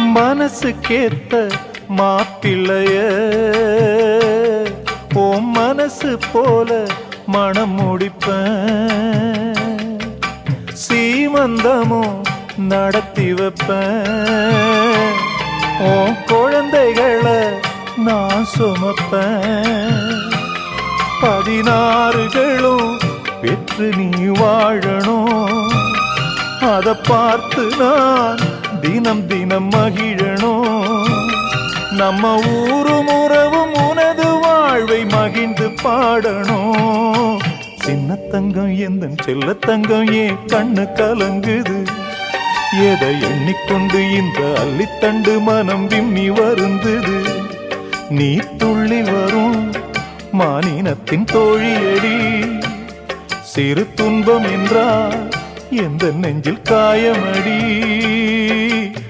மனசுக்கேத்த மாப்பிள்ளைய. ஓ மனசு போல மனம் முடிப்பேன். சீமந்தமும் நடத்தி வைப்பேன். ஓ குழந்தைகளை நான் சுமப்பேன். பதினாறுகளும் பெற்று நீ வாழணும். அதை பார்த்து நான் தினம் தினம் மகிழணும். நம்ம ஊரும் உறவும் உனது வாழ்வை மகிழ்ந்து பாடணும். சின்ன தங்கம் எந்த செல்ல தங்கம் ஏன் கண்ணு கலங்குது. எதை எண்ணிக்கொண்டு இந்த அள்ளித்தண்டு மனம் விம்மி வருந்தது. நீ துள்ளி வரும் மானினத்தின் தோழியடி. சிறு துன்பம் என்றால் எந்த நெஞ்சில் காயமடி.